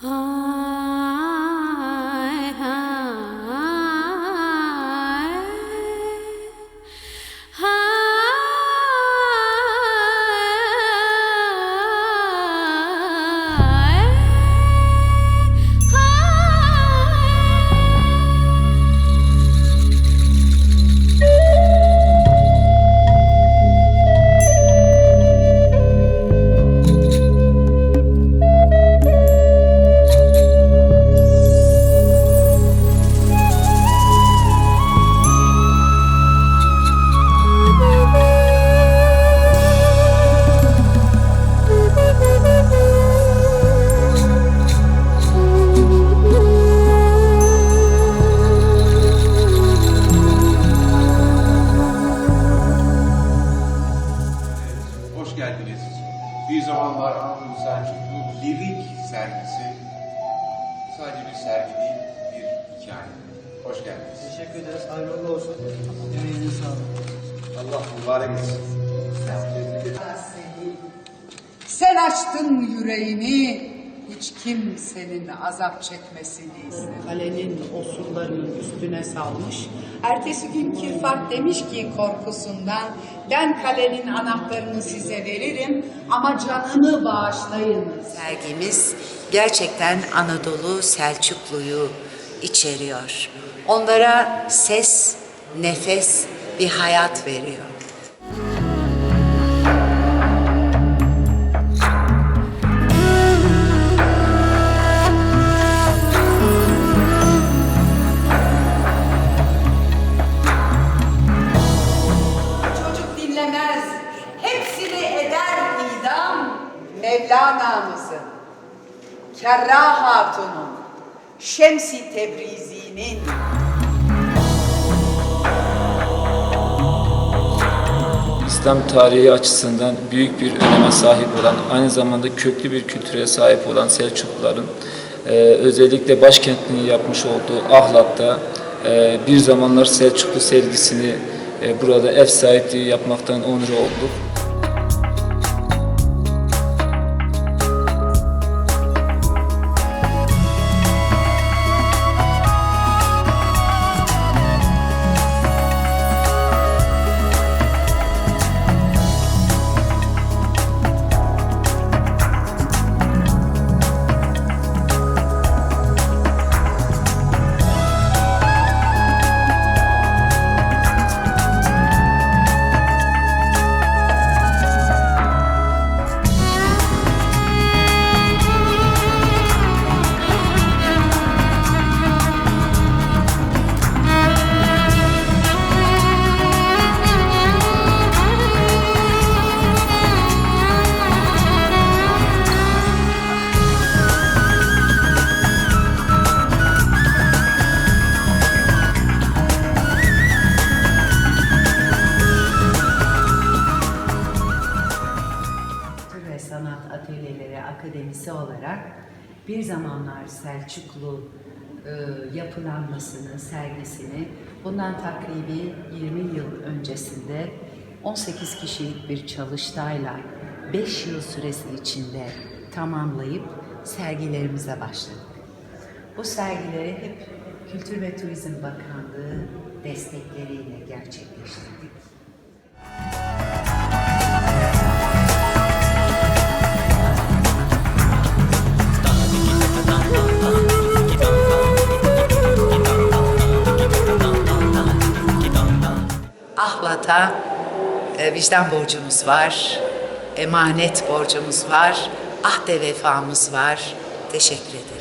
Ah. Geldiniz. Bir zamanlar Anadolu Selçuklu Lirik sergisi sadece bir sergi değil, bir hikaye. Hoş geldiniz. Teşekkür ederiz. Hayırlı olsun. Emeğinize sağlık. Allah mübarek etsin. Sen açtın yüreğini, hiç kimsenin azap çekmesini istemem. Kalenin osurlarının üstüne salmış. Ertesi gün Kirfat demiş ki korkusundan, ben kalenin anahtarını size veririm ama canını bağışlayınız. Sergimiz gerçekten Anadolu Selçuklu'yu içeriyor. Onlara ses, nefes, bir hayat veriyor. Mevlana'mızın, Kerra Hatun'un, Şemsi Tebrizi'nin, İslam tarihi açısından büyük bir öneme sahip olan, aynı zamanda köklü bir kültüre sahip olan Selçukluların e, özellikle başkentliğini yapmış olduğu Ahlat'ta e, bir zamanlar Selçuklu sergisini e, burada ev sahipliği yapmaktan onur olduk. Sanat Atölyeleri Akademisi olarak bir zamanlar Selçuklu e, yapılanmasını, sergisini bundan takribi 20 yıl öncesinde 18 kişilik bir çalıştayla 5 yıl süresi içinde tamamlayıp sergilerimize başladık. Bu sergileri hep Kültür ve Turizm Bakanlığı destekleriyle gerçekleştirdik. Ahlat'a e, vicdan borcumuz var, emanet borcumuz var, ahde vefamız var. Teşekkür ederim.